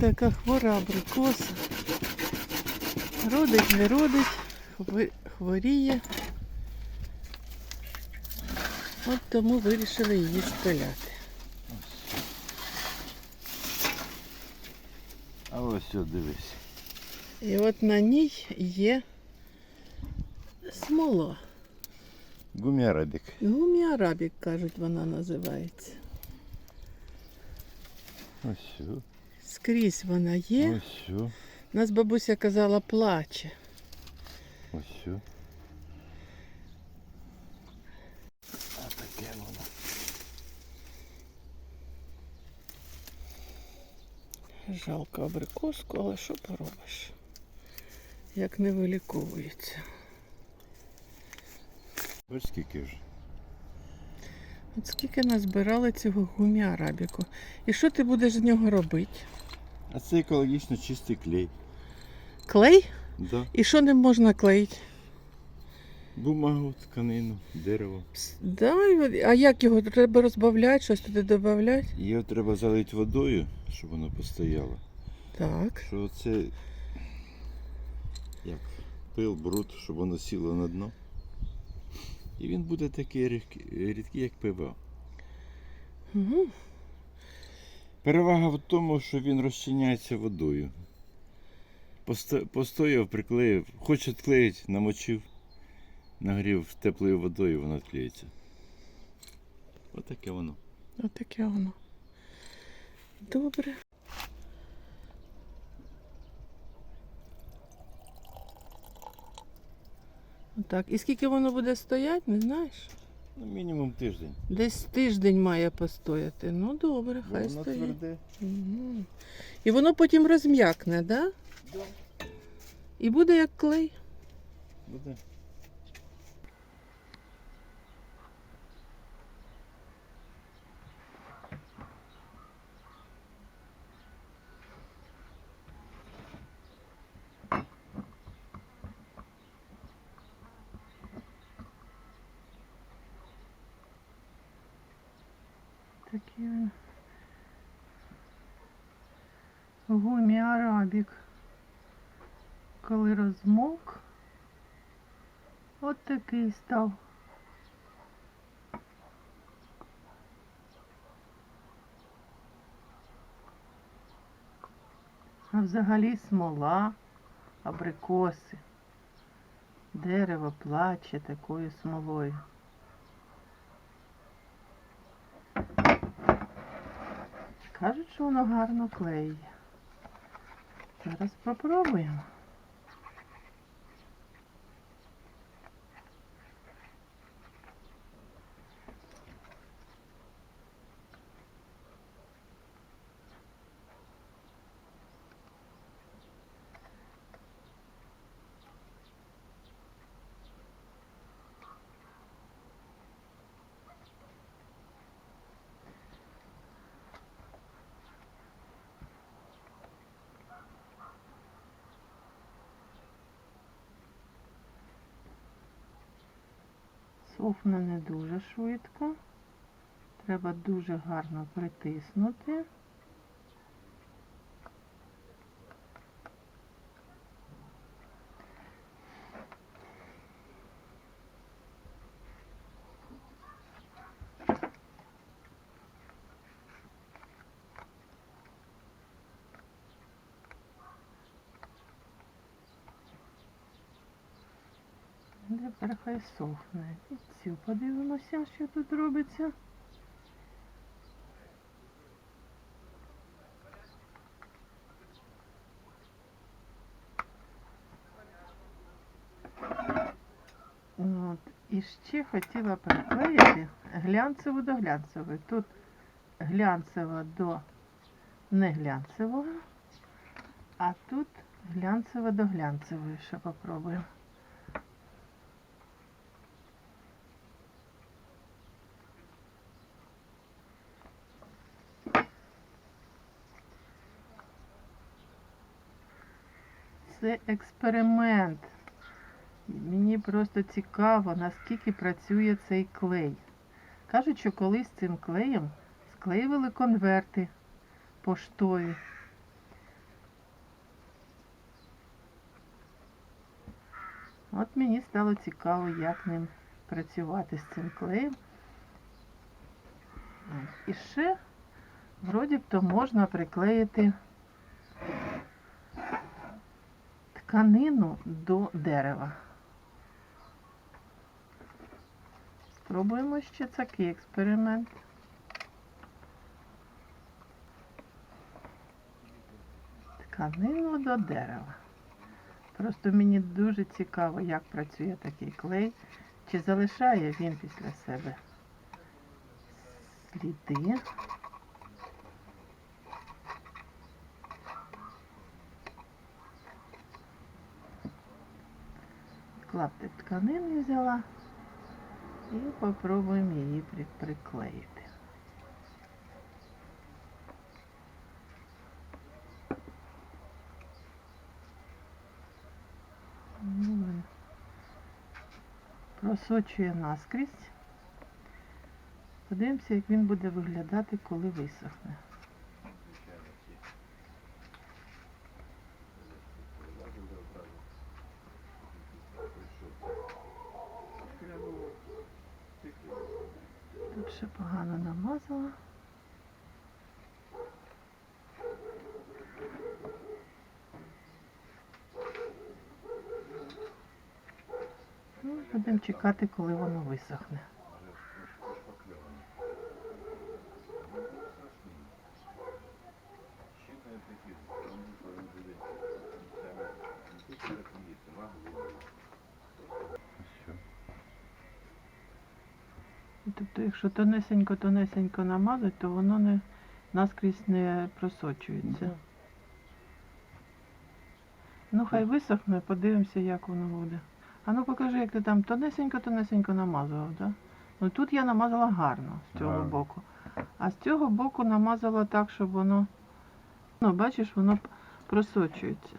така хвора абрикоса. Родить, не родить, хворіє. От тому вирішили її спиляти. А ось що дивись. І от на ній є смола. Гуміарабік. Гуміарабік, кажуть, вона називається. Ось. Скрізь вона є. Ось що. Нас бабуся казала, плаче. Ось що. А таке воно. Жалко абрикоску, але що поробиш? Як не виліковується. Ось скільки ж. От скільки назбирали цього гуміарабіку. І що ти будеш з нього робити? А це екологічно чистий клей. Клей? Да. І що ним можна клеїти? Бумагу, тканину, дерево. Да, а як його треба розбавляти, щось туди додати? Його треба залити водою, щоб воно постояло. Так. Що це як пил, бруд, щоб воно сіло на дно. І він буде такий рідкий, як пиво. Угу. Перевага в тому, що він розчиняється водою. Постояв, приклеїв, хоче відклеїти, намочив, нагрів теплою водою, воно відклеїться. Отаке воно. Отаке воно. Добре. Так, і скільки воно буде стояти, не знаєш? Ну, мінімум тиждень. Десь тиждень має постояти. Ну добре, Бо хай воно стоїть. тверде. Мгм. І воно потім розм'якне, да? Да. І буде як клей. Буде. Такий він. Гуміарабік. Коли розмок, от такий став. А взагалі смола, абрикоси. Дерево плаче такою смолою. Кажуть, що воно гарно клеє. Зараз попробуємо. Сохне не дуже швидко. Треба дуже гарно притиснути. Тепер хай сохне. І цю подивимося, що тут робиться. От. І ще хотіла приклеїти глянцеву до глянцевої. Тут глянцева до неглянцевого, а тут глянцева до глянцевої. Ще попробуємо. це експеримент. Мені просто цікаво, наскільки працює цей клей. Кажуть, що колись цим клеєм склеювали конверти поштові. От мені стало цікаво, як ним працювати з цим клеєм. І ще, вроді б то, можна приклеїти. Тканину до дерева. Спробуємо ще такий експеримент. Тканину до дерева. Просто мені дуже цікаво, як працює такий клей. Чи залишає він після себе сліди. Клаптик тканини взяла і попробуємо її при- приклеїти. Ну, просочує наскрізь. Подивимося, як він буде виглядати, коли висохне. Ще погано намазала. Ну, будемо чекати, коли воно висохне. Тобто, якщо тонесенько-тонесенько намазати, то воно не наскрізь не просочується. Ну, хай висохне, подивимося, як воно буде. А ну покажи, як ти там тонесенько-тонесенько намазував, так? Ну тут я намазала гарно з цього Гарно. боку. А з цього боку намазала так, щоб воно. Ну, бачиш, воно просочується.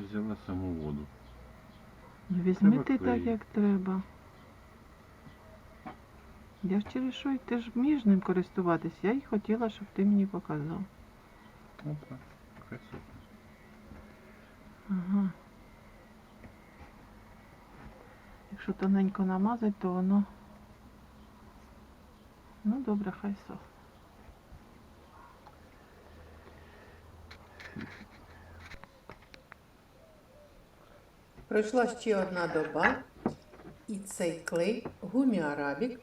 Взяла саму воду. Ну, Візьми Треба ти так, як треба. Я ж через що й ти ж вмієш ним користуватись. Я й хотіла, щоб ти мені показав. Ну хай сохне. Ага. Якщо тоненько намазати, то воно. Ну добре, хай сохне. Пройшла ще одна доба, і цей клей, гуміарабік,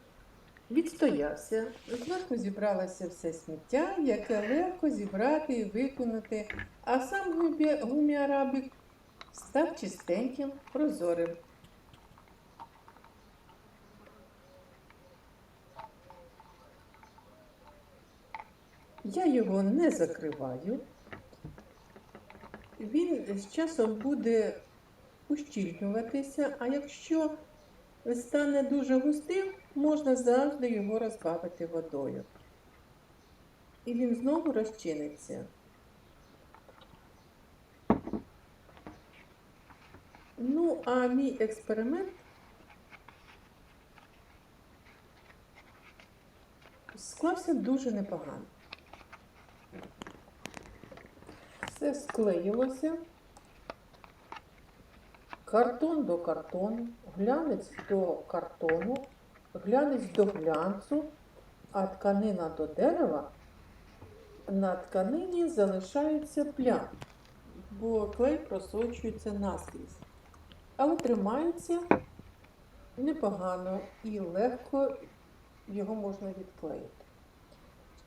відстоявся. Зверху зібралося все сміття, яке легко зібрати і виконати, а сам гумі- гуміарабік став чистеньким, прозорим. Я його не закриваю. Він з часом буде ущільнюватися, а якщо стане дуже густим, можна завжди його розбавити водою. І він знову розчиниться. Ну, а мій експеримент склався дуже непогано. Все склеїлося. Картон до картону, глянець до картону, глянець до глянцу, а тканина до дерева. На тканині залишається плям, бо клей просочується наскрізь. Але тримається непогано і легко його можна відклеїти.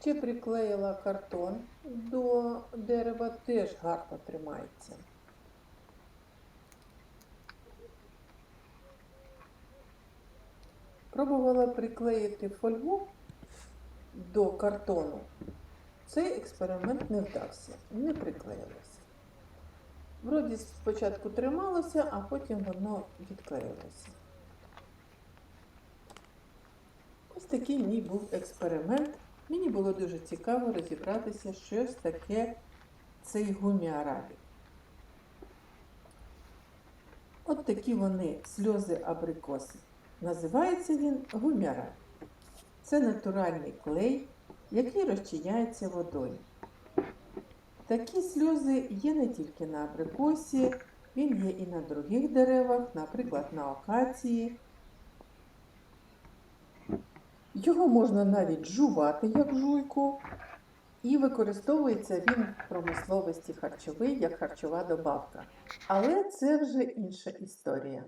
Ще приклеїла картон до дерева, теж гарно тримається. Пробувала приклеїти фольгу до картону. Цей експеримент не вдався, не приклеїлося. Вроді спочатку трималося, а потім воно відклеїлося. Ось такий мій був експеримент. Мені було дуже цікаво розібратися, що ж таке цей гуміарабік. От такі вони сльози абрикоси. Називається він гуміарабік. Це натуральний клей, який розчиняється водою. Такі сльози є не тільки на абрикосі, він є і на других деревах, наприклад, на акації. Його можна навіть жувати як жуйку, і використовується він в промисловості харчовий як харчова добавка. Але це вже інша історія.